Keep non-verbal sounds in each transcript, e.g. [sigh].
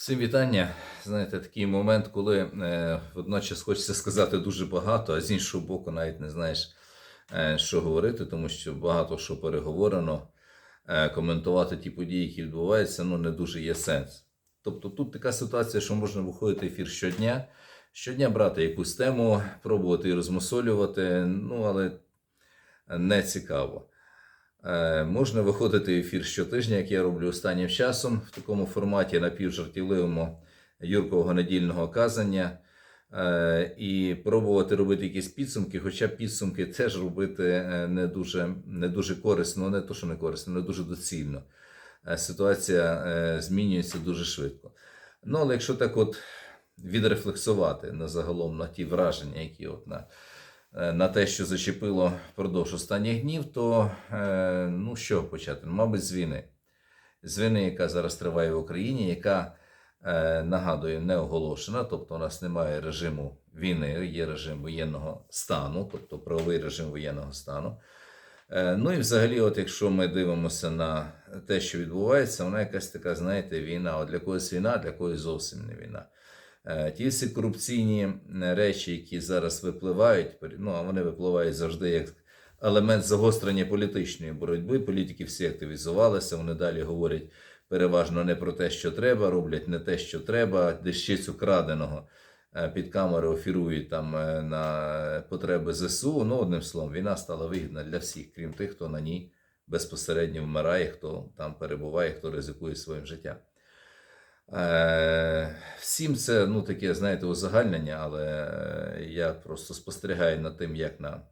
Всім вітання. Знаєте, такий момент, коли е, водночас хочеться сказати дуже багато, а з іншого боку, навіть не знаєш, е, що говорити, тому що багато що переговорено. Е, коментувати ті події, які відбуваються, ну не дуже є сенс. Тобто тут така ситуація, що можна виходити ефір щодня, щодня брати якусь тему, пробувати і розмусолювати, ну але не цікаво. Е, Можна виходити в ефір щотижня, як я роблю останнім часом, в такому форматі напівжартівливому Юркового недільного казання, е, і пробувати робити якісь підсумки, хоча підсумки теж робити е, не дуже, не дуже корисно, не то, що не корисно, не дуже доцільно. Ситуація змінюється дуже швидко. Ну, але якщо так от відрефлексувати на загалом на ті враження, які от на на те, що зачепило впродовж останніх днів, то е, ну що почати? Ну, Мабуть, з війни. З війни, яка зараз триває в Україні, яка е, нагадую, не оголошена, тобто у нас немає режиму війни, є режим воєнного стану, тобто правовий режим воєнного стану. Е, Ну і взагалі, от якщо ми дивимося на те, що відбувається, вона якась така, знаєте, війна. От для когось війна, для когось зовсім не війна. Е, Ті всі корупційні е, речі, які зараз випливають, ну а вони випливають завжди як елемент загострення політичної боротьби. Політики всі активізувалися, вони далі говорять переважно не про те, що треба, роблять не те, що треба, дещицю краденого е, під камери офірують там на потреби ЗСУ. Ну, одним словом, війна стала вигідна для всіх, крім тих, хто на ній безпосередньо вмирає, хто там перебуває, хто ризикує своїм життям. Е, Всім це ну, таке, знаєте, узагальнення, але я просто спостерігаю над тим, як на,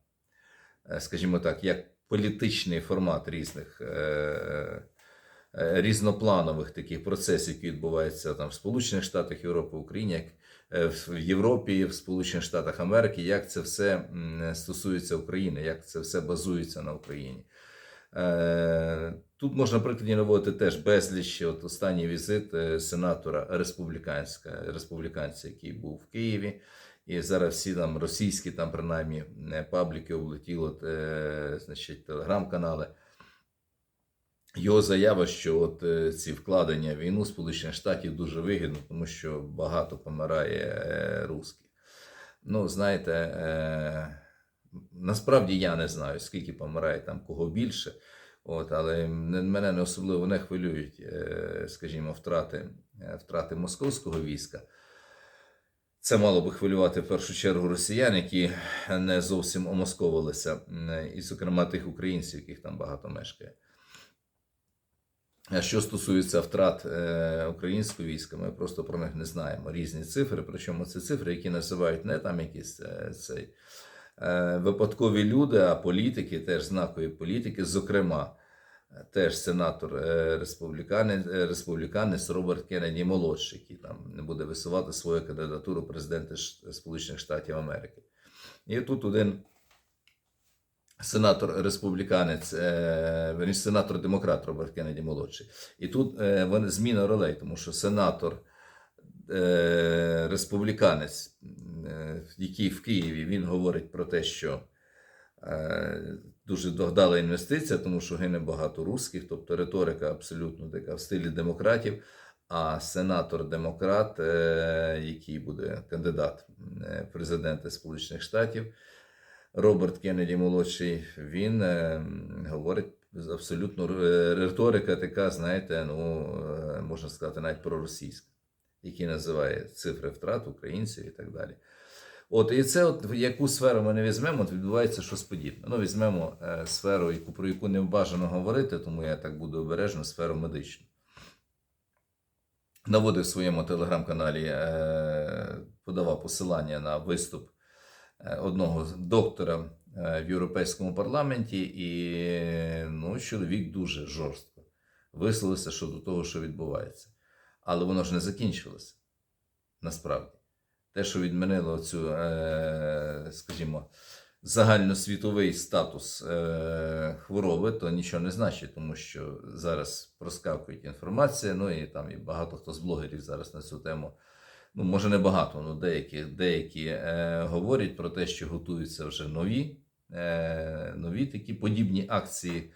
е, скажімо так, як політичний формат різних е, різнопланових таких процесів, які відбуваються там в Сполучених Штатах Європи, Україні, як в Європі, в Сполучених Штатах Америки, як це все стосується України, як це все базується на Україні. Е, Тут можна прикладі наводити теж безліч. От останній візит е, сенатора республіканська, республіканця, який був в Києві. І зараз всі там російські, там принаймні е, пабліки облетіло, е, значить, телеграм-канали. Його заява, що от ці вкладення в війну Сполучених Штатів дуже вигідно, тому що багато помирає русських. Ну, знаєте, насправді я не знаю, скільки помирає там кого більше. От, але мене не особливо не хвилюють, е, скажімо, втрати, е, втрати московського війська. Це мало би хвилювати в першу чергу росіян, які не зовсім омосковилися, і, зокрема, тих українців, яких там багато мешкає. Що стосується втрат е, українського війська, ми просто про них не знаємо. Різні цифри, причому це цифри, які називають не там якісь цей, випадкові люди, а політики, теж знакові політики, зокрема, е, теж сенатор е, республіканець, е, Роберт Кеннеді молодший, який там не буде висувати свою кандидатуру президента Сполучених Штатів Америки. І тут один сенатор республіканець, е, сенатор демократ Роберт Кеннеді молодший. І тут е, вони- зміна ролей, тому що сенатор е, республіканець, е, який в Києві він говорить про те, що е, дуже догдала інвестиція, тому що гине багато русських, тобто риторика абсолютно така в стилі демократів. А сенатор-демократ, е, який буде кандидат е, в президенти Сполучених Штатів, Роберт Кеннеді молодший, він е, говорить абсолютно е, риторика така, знаєте, ну е, можна сказати, навіть проросійська, який називає цифри втрат українців і так далі. От і це, от яку сферу ми не візьмемо, от відбувається щось подібне. Ну, візьмемо е, сферу, яку про яку не бажано говорити, тому я так буду обережно, сферу медичну. Наводив в своєму телеграм-каналі, е, подавав посилання на виступ е, одного доктора е, в Європейському парламенті, і ну, чоловік дуже жорстко висловився щодо того, що відбувається. Але воно ж не закінчилося насправді. Те, що відмінило цю, е, скажімо, загальносвітовий статус е, хвороби, то нічого не значить, тому що зараз проскакують інформація, ну і там і багато хто з блогерів зараз на цю тему. Ну, може, не багато, але деякі, деякі е, говорять про те, що готуються вже нові, е, нові такі подібні акції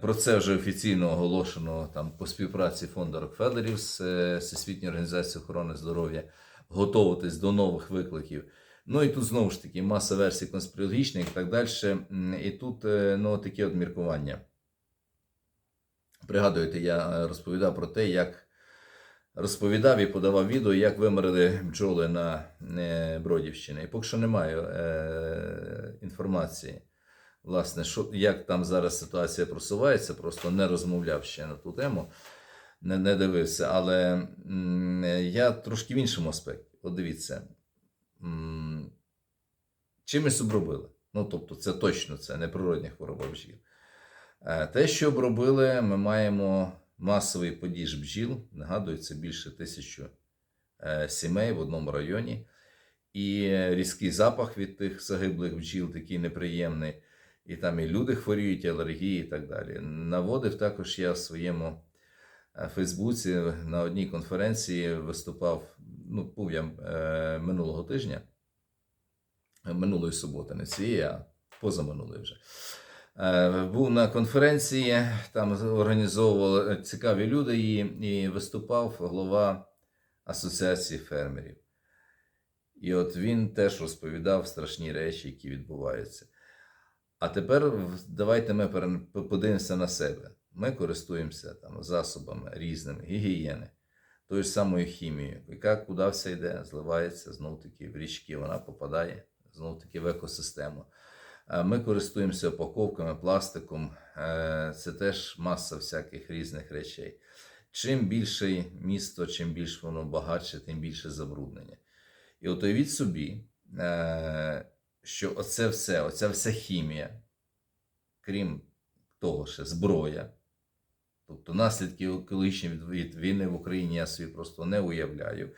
Про це вже офіційно оголошено там по співпраці фонду Рокфеллерів з е, Всесвітньою організацією охорони здоров'я готуватись до нових викликів. Ну і тут знову ж таки маса версій конспірологічних і так далі. І тут е, ну, такі от міркування. Пригадуєте, я е, розповідав про те, як розповідав і подавав відео, як вимерли бджоли на е, Бродівщині. І поки що немає е, інформації, власне, що, як там зараз ситуація просувається, просто не розмовляв ще на ту тему, не, не дивився. Але м, я трошки в іншому аспекті. От дивіться, м, чимось обробили. Ну, тобто, це точно це не природня хвороба бджіл. Е, Те, що обробили, ми маємо масовий подіж бджіл. Нагадую, це більше тисячі е, сімей в одному районі. І різкий запах від тих загиблих бджіл такий неприємний. І там і люди хворіють, і алергії, і так далі. Наводив також я в своєму е, Фейсбуці на одній конференції виступав. Ну, був я е, минулого тижня, е, минулої суботи, не цієї, а позаминулої вже. Е, Був на конференції, там організовували цікаві люди її, і виступав голова Асоціації фермерів. І от він теж розповідав страшні речі, які відбуваються. А тепер давайте ми подивимося на себе. Ми користуємося там засобами різними гігієни, тою ж самою хімією, яка куди все йде, зливається знов таки в річки, вона попадає знов таки в екосистему. Ми користуємося упаковками, пластиком. Е, Це теж маса всяких різних речей. Чим більше місто, чим більше воно багатше, тим більше забруднення. І от уявіть собі, е, що оце все, оця вся хімія, крім того, ще зброя, тобто наслідки екологічні від, війни в Україні я собі просто не уявляю.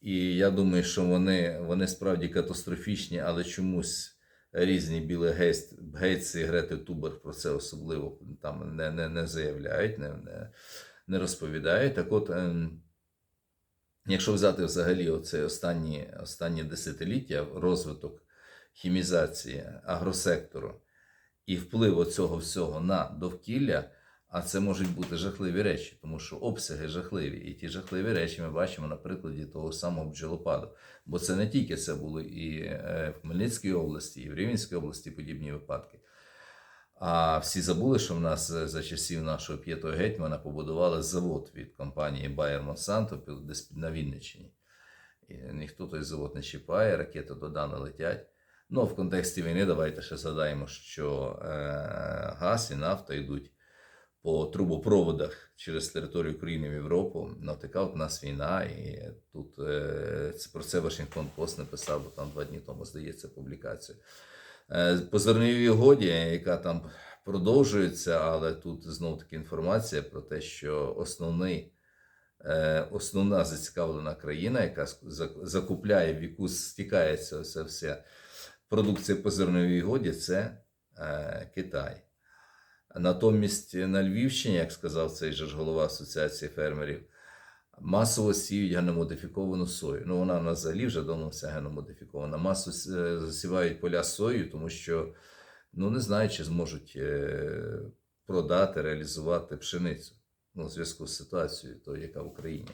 І я думаю, що вони, вони справді катастрофічні, але чомусь різні білі гейст, гейтси і Грети Тубер про це особливо там не, не, не заявляють, не, не, не розповідають. Так от, ем, якщо взяти взагалі оце останні, останні десятиліття розвиток хімізації агросектору і вплив цього всього на довкілля, а це можуть бути жахливі речі, тому що обсяги жахливі. І ті жахливі речі ми бачимо на прикладі того самого бджолопаду. Бо це не тільки це були і е, в Хмельницькій області, і в Рівненській області подібні випадки. А всі забули, що в нас е, за часів нашого п'ятого гетьмана побудували завод від компанії Bayer Monsanto десь на Вінниччині. І ніхто той завод не чіпає, ракети не летять. Ну, в контексті війни давайте ще згадаємо, що е, газ і нафта йдуть по трубопроводах через територію України в Європу. Ну, така от у нас війна, і тут е, про це Вашингтон Пост написав, бо там два дні тому, здається, публікацію. Е, по зерновій угоді, яка там продовжується, але тут знов таки інформація про те, що основний, е, основна зацікавлена країна, яка закупляє, в яку стікається ця вся продукція по зерновій угоді, це е, Китай. Натомість на Львівщині, як сказав цей же ж голова Асоціації фермерів, масово сіють геномодифіковану сою. Ну, вона в нас взагалі вже давно вся геномодифікована. Масово засівають поля сою, тому що ну, не знають, чи зможуть е, продати, реалізувати пшеницю ну, в зв'язку з ситуацією, тою, яка в Україні.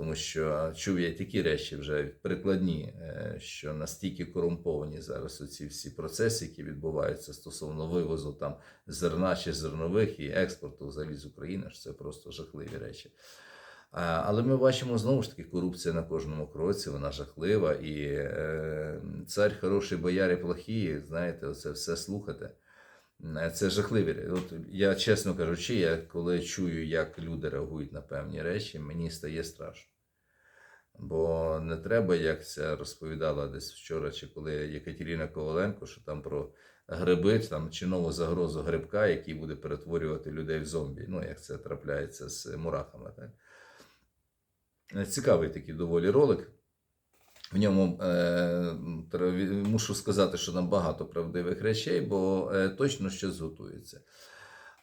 Тому що чув я такі речі вже прикладні, е, що настільки корумповані зараз оці всі процеси, які відбуваються стосовно вивозу там зерна чи зернових і експорту взагалі з України, що це просто жахливі речі. Але ми бачимо знову ж таки корупція на кожному кроці, вона жахлива. І е, цар хороший, бояри плохі, знаєте, оце все слухати. Е, Це жахливі. От я чесно кажучи, я коли чую, як люди реагують на певні речі, мені стає страшно. Бо не треба, як це розповідала десь вчора, чи коли Єкатерина Коваленко, що там про гриби, там чи нову загрозу грибка, який буде перетворювати людей в зомбі. Ну, як це трапляється з мурахами. Так? Е, Цікавий такий доволі ролик. В ньому е, мушу сказати, що там багато правдивих речей, бо е, точно щось готується.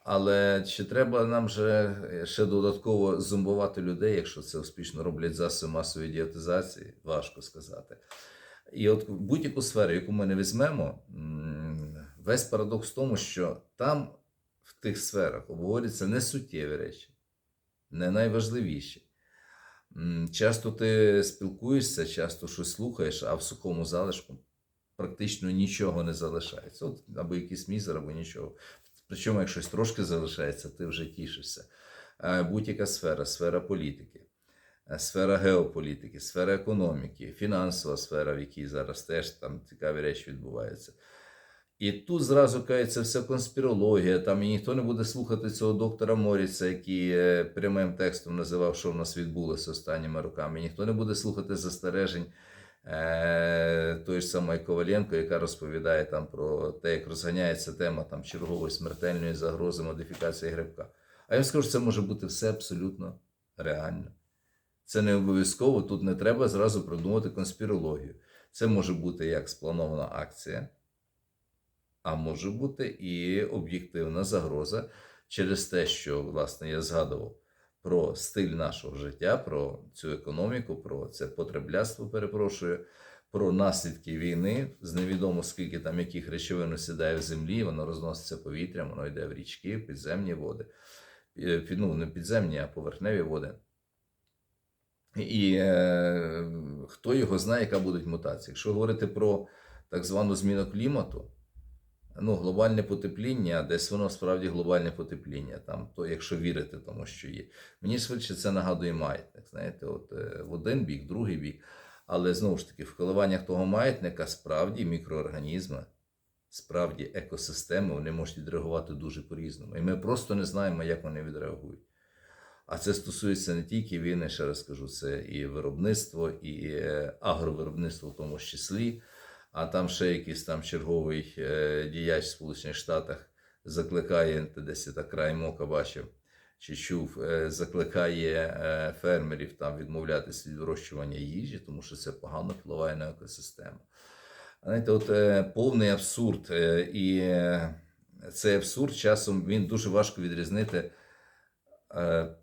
Але чи треба нам же е, ще додатково зомбувати людей, якщо це успішно роблять засоби масової діатизації? Важко сказати. І от будь-яку сферу, яку ми не візьмемо, весь парадокс в тому, що там в тих сферах обговорюються не суттєві речі, не найважливіші. Часто ти спілкуєшся, часто щось слухаєш, а в сухому залишку практично нічого не залишається. От або якийсь мізер, або нічого. Причому, як щось трошки залишається, ти вже тішишся. Е, Будь-яка сфера, сфера політики, е, сфера геополітики, сфера економіки, фінансова сфера, в якій зараз теж там цікаві речі відбуваються. І тут зразу кається вся конспірологія, там і ніхто не буде слухати цього доктора Моріца, який е, прямим текстом називав, що в нас відбулося останніми роками. Ніхто не буде слухати застережень е, тої ж самої Коваленко, яка розповідає там про те, як розганяється тема там, чергової смертельної загрози модифікації грибка. А я скажу, це може бути все абсолютно реально. Це не обов'язково, тут не треба зразу придумати конспірологію. Це може бути як спланована акція, а може бути і об'єктивна загроза через те, що, власне, я згадував про стиль нашого життя, про цю економіку, про це потребляство, перепрошую, про наслідки війни, з невідомо скільки там яких речовин осідає в землі, воно розноситься повітрям, воно йде в річки, підземні води. Е, Ну, не підземні, а поверхневі води. І е, хто його знає, яка будуть мутації. Якщо говорити про так звану зміну клімату, ну, глобальне потепління, десь воно справді глобальне потепління, там, то, якщо вірити тому, що є. Мені швидше це нагадує маятник. Знаєте, от е, в один бік, другий бік. Але знову ж таки, в коливаннях того маятника справді мікроорганізми, справді екосистеми, вони можуть відреагувати дуже по-різному. І ми просто не знаємо, як вони відреагують. А це стосується не тільки війни, ще раз кажу, це і виробництво, і е, агровиробництво в тому числі. А там ще якийсь там черговий е, діяч в Сполучених Штатах закликає, десь я так краєм бачив чи чув, е, закликає е, фермерів там відмовлятися від вирощування їжі, тому що це погано впливає на екосистему. Знаєте, от повний абсурд. І цей абсурд часом він дуже важко відрізнити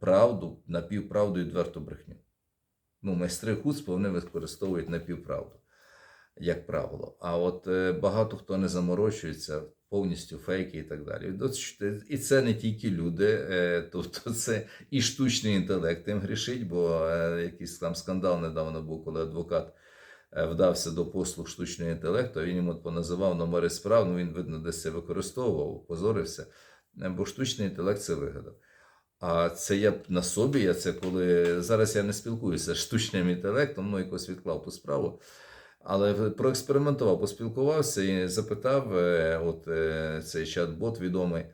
правду, напівправду і відверту брехню. Ну, майстри хуцпа вони використовують напівправду, як правило. А от е, багато хто не заморочується, повністю фейки і так далі. І це не тільки люди, е, тобто [laughs] це і штучний інтелект їм грішить, бо е, якийсь там скандал недавно був, коли адвокат вдався до послуг штучного інтелекту, він йому поназивав номери справ, ну він, видно, десь це використовував, позорився, бо штучний інтелект це вигадав. А це я на собі, я це коли зараз я не спілкуюся з штучним інтелектом, ну якось відклав ту справу. Але проекспериментував, поспілкувався і запитав е, от е, цей чат-бот відомий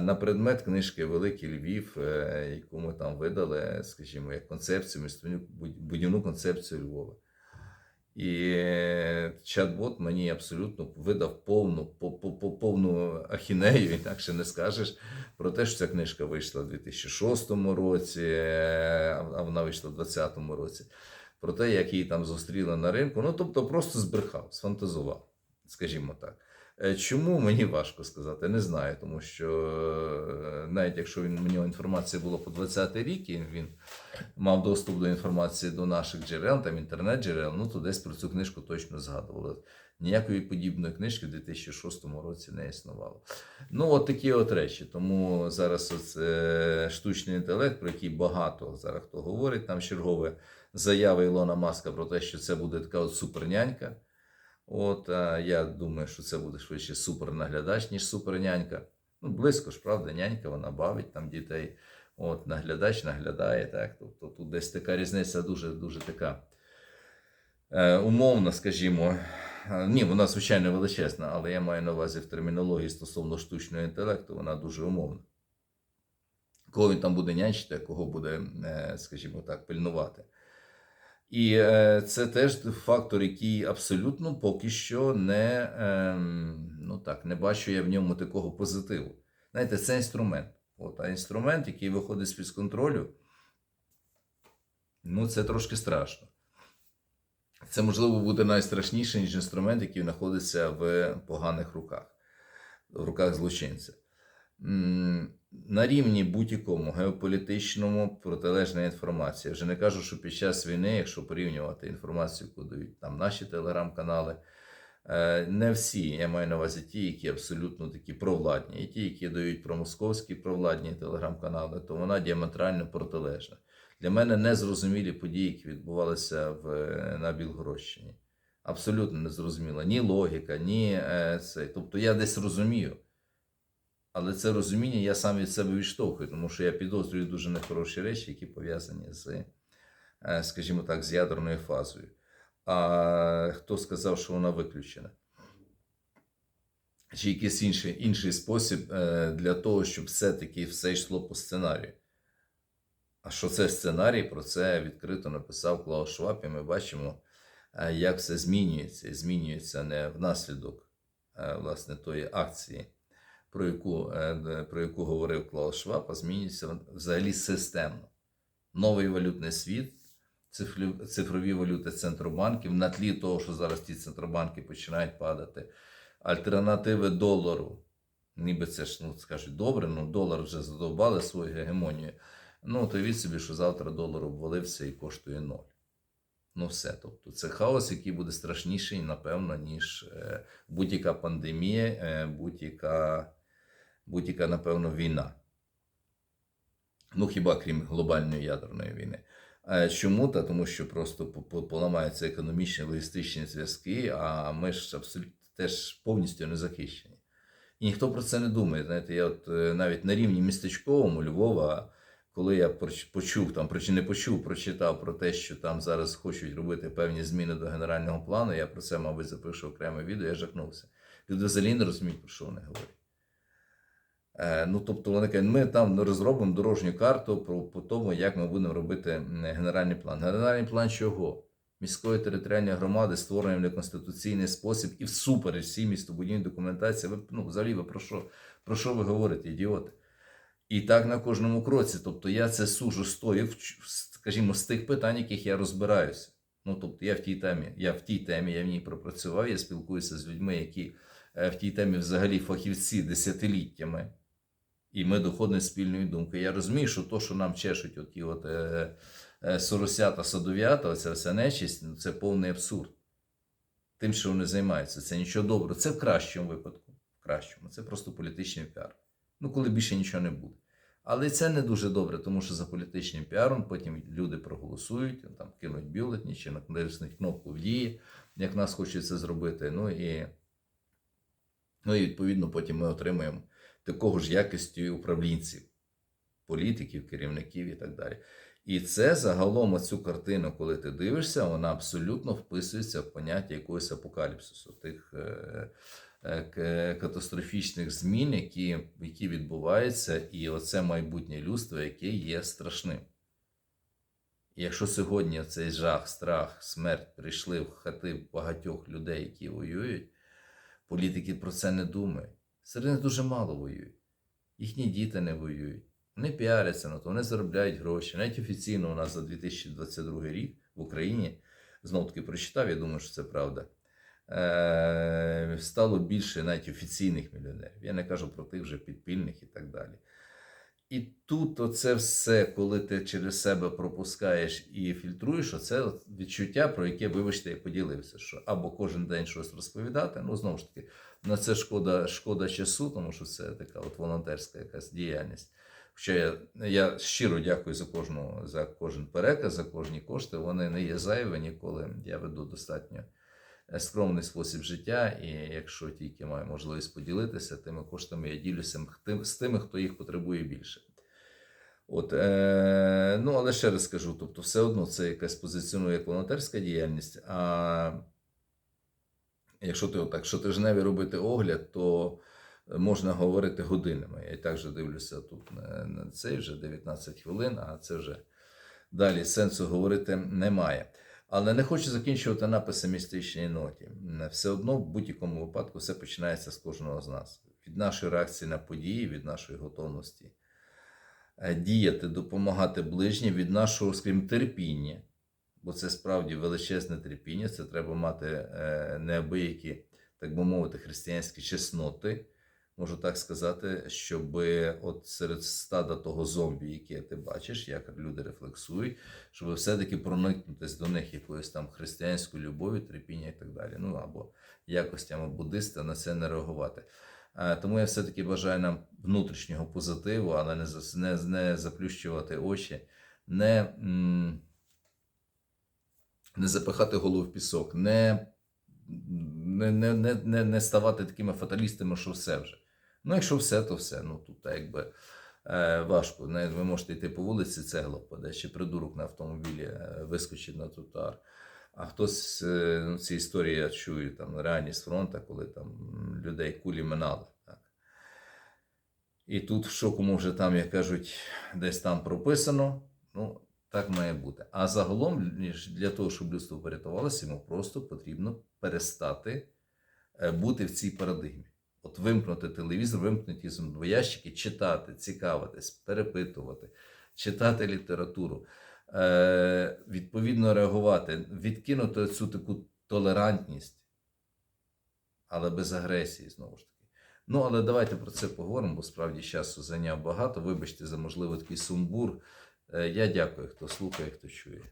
на предмет книжки Великий Львів, е, яку ми там видали, скажімо, як концепцію, будівну концепцію Львова. І чат-бот мені абсолютно видав повну, по- по- по- повну ахінею, [laughs] інакше не скажеш, про те, що ця книжка вийшла в 2006 році, а вона вийшла в 2020 році. Про те, як її там зустріли на ринку. Ну, тобто, просто збрехав, сфантазував, скажімо так. Е, Чому мені важко сказати, не знаю, тому що е, навіть якщо він, у нього інформація була по 20-й рік, і він мав доступ до інформації до наших джерел, там інтернет-джерел, ну то десь про цю книжку точно згадували. Ніякої подібної книжки в 2006 році не існувало. Ну, от такі от речі. Тому зараз оце штучний інтелект, про який багато зараз хто говорить, там чергове заяви Ілона Маска про те, що це буде така от супернянька. От, а я думаю, що це буде швидше супернаглядач, ніж супернянька. Ну, близько ж, правда, нянька, вона бавить там дітей. От, наглядач наглядає, так. Тобто тут десь така різниця дуже, дуже така е, умовна, скажімо. Е, Ні, вона, звичайно, величезна, але я маю на увазі в термінології стосовно штучного інтелекту, вона дуже умовна. Кого він там буде нянчити, кого буде, е, скажімо так, пильнувати. І е, це теж фактор, який абсолютно поки що не, ем, ну так, не бачу я в ньому такого позитиву. Знаєте, це інструмент. От, а інструмент, який виходить з-під контролю, ну це трошки страшно. Це, можливо, буде найстрашніше, ніж інструмент, який знаходиться в поганих руках, в руках злочинця. На рівні будь-якому геополітичному протилежна інформація. Вже не кажу, що під час війни, якщо порівнювати інформацію, яку дають там наші телеграм-канали, Е, Не всі, я маю на увазі ті, які абсолютно такі провладні, і ті, які дають промосковські провладні телеграм-канали, то вона діаметрально протилежна. Для мене незрозумілі події, які відбувалися в, на Білгородщині. Абсолютно незрозуміла ні логіка, ні е, це. Тобто я десь розумію. Але це розуміння я сам від себе відштовхую, тому що я підозрюю дуже нехороші речі, які пов'язані з, е, скажімо так, з ядерною фазою. А хто сказав, що вона виключена? Чи якийсь інший, інший спосіб е, для того, щоб все-таки все йшло по сценарію? А що це сценарій? Про це відкрито написав Клаус Шваб, і ми бачимо, е, як все змінюється. Змінюється не внаслідок власне тої акції, про яку, е, про яку говорив Клаус Шваб, а змінюється взагалі системно. Новий валютний світ, цифрові валюти центробанків на тлі того, що зараз ті центробанки починають падати. Альтернативи долару. Ніби це ж, ну, скажуть, добре, ну долар вже задовбали свою гегемонію. Ну, то від собі, що завтра долар обвалився і коштує ноль. Ну, все. Тобто, це хаос, який буде страшніший, напевно, ніж е, будь-яка пандемія, е, будь-яка, будь-яка, напевно, війна. Ну, хіба крім глобальної ядерної війни. Е, Чому? Та тому що просто по- по- поламаються економічні логістичні зв'язки, а ми ж абсолютно теж повністю не захищені. І ніхто про це не думає. Знаєте, я от е, навіть на рівні містечковому Львова, коли я почув там, проч- не почув, прочитав про те, що там зараз хочуть робити певні зміни до генерального плану, я про це, мабуть, запишу окреме відео, я жахнувся. Люди взагалі не розуміють, про що вони говорять. Е, Ну, тобто вони кажуть, ми там розробимо дорожню карту про по тому, як ми будемо робити генеральний план. Генеральний план чого? Міської територіальної громади створюємо в неконституційний спосіб і всупереч всій містобудівній документації. Ви ну, взагалі ви про що, про що ви говорите, ідіоти? І так на кожному кроці. Тобто я це сужу стою, скажімо, з тих питань, яких я розбираюся. Ну, тобто я в тій темі, я в тій темі, я в ній пропрацював, я спілкуюся з людьми, які е, в тій темі взагалі фахівці десятиліттями. І ми доходимо спільної думки. Я розумію, що то, що нам чешуть оті от е, е, соросята, садов'ята, оця вся нечисть, ну, це повний абсурд. Тим, що вони займаються, це нічого доброго. Це в кращому випадку. В кращому. Це просто політичний піар. Ну, коли більше нічого не буде. Але це не дуже добре, тому що за політичним піаром потім люди проголосують, там кинуть бюлетні чи натиснуть кнопку в дії, як нас хочуть це зробити. Ну і, ну і відповідно потім ми отримуємо такого ж якості управлінців, політиків, керівників і так далі. І це загалом цю картину, коли ти дивишся, вона абсолютно вписується в поняття якогось апокаліпсису, тих е, е, катастрофічних змін, які, які відбуваються, і оце майбутнє людство, яке є страшним. І якщо сьогодні цей жах, страх, смерть прийшли в хати багатьох людей, які воюють, політики про це не думають. Серед них дуже мало воюють. Їхні діти не воюють. Вони піаряться на то, вони заробляють гроші. Навіть офіційно у нас за 2022 рік в Україні, знов таки прочитав, я думаю, що це правда. е, Стало більше навіть офіційних мільйонерів. Я не кажу про тих вже підпільних і так далі. І тут оце все, коли ти через себе пропускаєш і фільтруєш, оце відчуття, про яке, вибачте, я поділився, що або кожен день щось розповідати, ну знову ж таки, на це шкода, шкода часу, тому що це така от волонтерська якась діяльність. Хоча я, я щиро дякую за кожну, за кожен переказ, за кожні кошти. Вони не є зайві ніколи. Я веду достатньо скромний спосіб життя, і якщо тільки маю можливість поділитися тими коштами, я ділюся з тими, хто їх потребує більше. От, е, ну, але ще раз скажу, тобто, все одно це якась позиціонує волонтерська діяльність. А якщо ти отак щотижневі робити огляд, то можна говорити годинами. Я так же дивлюся тут на, на цей вже 19 хвилин, а це вже далі сенсу говорити немає. Але не хочу закінчувати на песимістичній ноті. Все одно, в будь-якому випадку, все починається з кожного з нас. Від нашої реакції на події, від нашої готовності е, діяти, допомагати ближнім, від нашого, скажімо, терпіння. Бо це справді величезне терпіння, це треба мати е, неабиякі, так би мовити, християнські чесноти, можу так сказати, щоб от серед стада того зомбі, яке ти бачиш, як люди рефлексують, щоб все-таки проникнутися до них якоюсь там християнською любов'ю, терпіння і так далі. Ну або якостями буддиста на це не реагувати. Е, Тому я все-таки бажаю нам внутрішнього позитиву, але не, не, не заплющувати очі, не, не запихати голову в пісок, не, не, не, не, не, не ставати такими фаталістами, що все вже. Ну, якщо все, то все. Ну тут якби е, важко. Не, ви можете йти по вулиці, цегла впаде, чи придурок на автомобілі е, вискочить на тротуар. А хтось е, ну, ці історії я чую там реальність фронту, коли там людей кулі минали. І тут в шокому вже там, як кажуть, десь там прописано. Ну, так має бути. А загалом, для того, щоб людство порятувалося, йому просто потрібно перестати е, бути в цій парадигмі. От вимкнути телевізор, вимкнути зомбоящики, читати, цікавитись, перепитувати, читати літературу, е, відповідно реагувати, відкинути цю таку толерантність, але без агресії знову ж таки. Ну, але давайте про це поговоримо, бо справді часу зайняв багато. Вибачте за можливо такий сумбур. Е, Я дякую, хто слухає, хто чує.